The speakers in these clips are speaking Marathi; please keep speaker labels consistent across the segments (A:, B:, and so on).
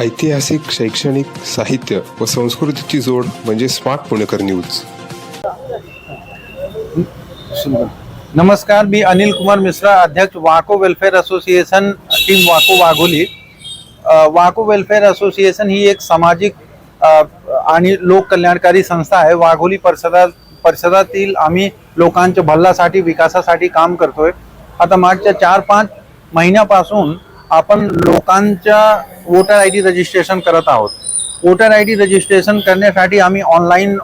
A: ऐतिहासिक शैक्षणिक साहित्य व संस्कृतीची जोड म्हणजे स्मार्ट पुणेकर न्यूज.
B: नमस्कार मी अनिल कुमार मिश्रा अध्यक्ष Wako welfare association team Wako Wagholi. Wako welfare association ही एक सामाजिक आणि लोक कल्याणकारी संस्था आहे. वाघोली परिसरात परिसरातील आम्ही लोकांच्या भल्लासाठी विकासासाठी काम करतोय. आता मागच्या चार पाच महिन्यापासून आपण लोकांच्या वोटर आय डी रजिस्ट्रेशन करत आहोत. वोटर आय डी रजिस्ट्रेशन करण्यासाठी आम्ही ऑनलाईन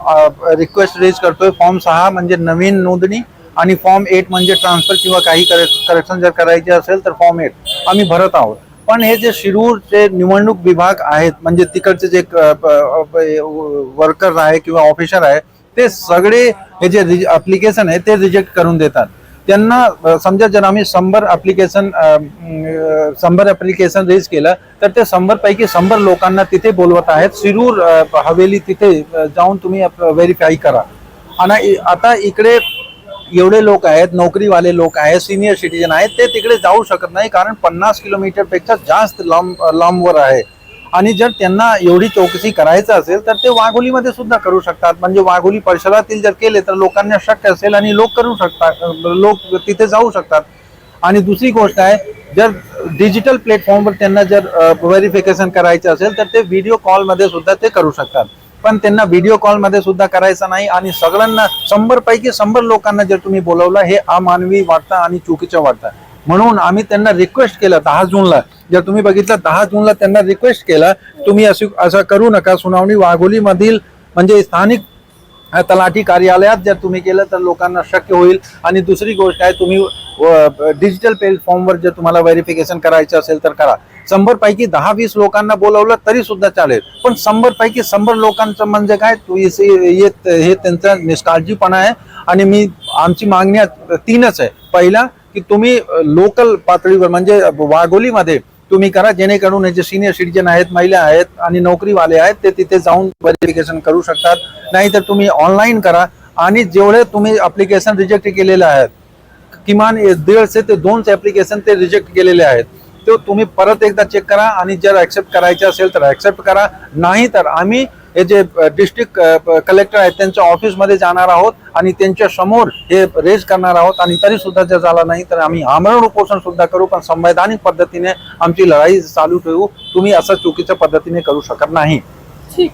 B: रिक्वेस्ट रेज करतोय. फॉर्म सहा म्हणजे नवीन नोंदणी आणि फॉर्म एट म्हणजे ट्रान्सफर किंवा काही करेक्शन जर करायचे असेल तर फॉर्म एट आम्ही भरत आहोत. पण हे जे शिरूरचे निवडणूक विभाग आहेत म्हणजे तिकडचे जे वर्कर आहे किंवा ऑफिसर आहे ते सगळे हे जे अप्लिकेशन आहे ते रिजेक्ट करून देतात. त्यांना समजा जर आम्ही शंभर ॲप्लिकेशन शंभर ॲप्लिकेशन रेज केलं तर ते शंभर पैकी शंभर लोकांना तिथे बोलवत आहेत. शिरूर हवेली तिथे जाऊन तुम्ही व्हेरीफाय करा. आणि आता इकडे एवढे लोक आहेत नोकरीवाले लोक आहेत सिनियर सिटीजन आहेत ते तिकडे जाऊ शकत नाही कारण पन्नास किलोमीटरपेक्षा जास्त लांब लांबवर आहे. आणि जर त्यांना एवढी चौकशी करायचं असेल तर ते वाघोलीमध्ये सुद्धा करू शकतात. म्हणजे वाघोली परिसरातील जर केले तर लोकांना शक्य असेल आणि लोक करू शकतात लोक तिथे जाऊ शकतात. आणि दुसरी गोष्ट आहे जर डिजिटल प्लॅटफॉर्मवर त्यांना जर व्हेरिफिकेशन करायचं असेल तर ते व्हिडिओ कॉलमध्ये सुद्धा ते करू शकतात. पण त्यांना व्हिडिओ कॉलमध्ये सुद्धा करायचं नाही आणि सगळ्यांना शंभर पैकी शंभर लोकांना जर तुम्ही बोलवलं हे अमानवी वाटतं आणि चुकीचं वाटतं. म्हणून आम्ही त्यांना रिक्वेस्ट केलं दहा जूनला. जर तुम्ही बघितलं दहा जूनला त्यांना रिक्वेस्ट केला तुम्ही असं असं करू नका. सुनावणी वाघोलीमधील म्हणजे स्थानिक तलाठी कार्यालयात जर तुम्ही केलं तर लोकांना शक्य होईल. आणि दुसरी गोष्ट आहे तुम्ही डिजिटल प्लॅटफॉर्मवर जर तुम्हाला व्हेरिफिकेशन करायचं असेल तर करा. शंभर पैकी दहा वीस लोकांना बोलवलं तरी सुद्धा चालेल. पण शंभर पैकी शंभर लोकांचं म्हणजे काय तू हे त्यांचा निष्काळजीपणा आहे. आणि मी आमची मागणी तीनच आहे. पहिला की तुम्ही लोकल पातळीवर म्हणजे वाघोलीमध्ये तुम्ही करा जेणेकरून हे जे सिनियर सिटीजन आहेत महिला आहेत आणि नोकरीवाले आहेत ते तिथे जाऊन व्हेरिफिकेशन करू शकतात. नाहीतर तुम्ही ऑनलाईन करा आणि जेवढे तुम्ही अप्लिकेशन रिजेक्ट केलेले आहेत किमान ए- दीडशे ते दोनशे ॲप्लिकेशन ते रिजेक्ट केलेले आहेत ते तुम्ही परत एकदा चेक करा आणि जर ऍक्सेप्ट करायचे असेल तर ऍक्सेप्ट करा. नाही तर आम्ही हे जे डिस्ट्रिक्ट कलेक्टर आहेत त्यांच्या ऑफिसमध्ये जाणार आहोत आणि त्यांच्यासमोर हे रेज करणार आहोत आणि तरी सुद्धा जर झाला नाही तर आम्ही आमरण उपोषण सुद्धा करू पण संवैधानिक पद्धतीने आमची लढाई चालू ठेवू. तुम्ही असं चुकीच्या पद्धतीने करू शकत नाही.
C: ठीक.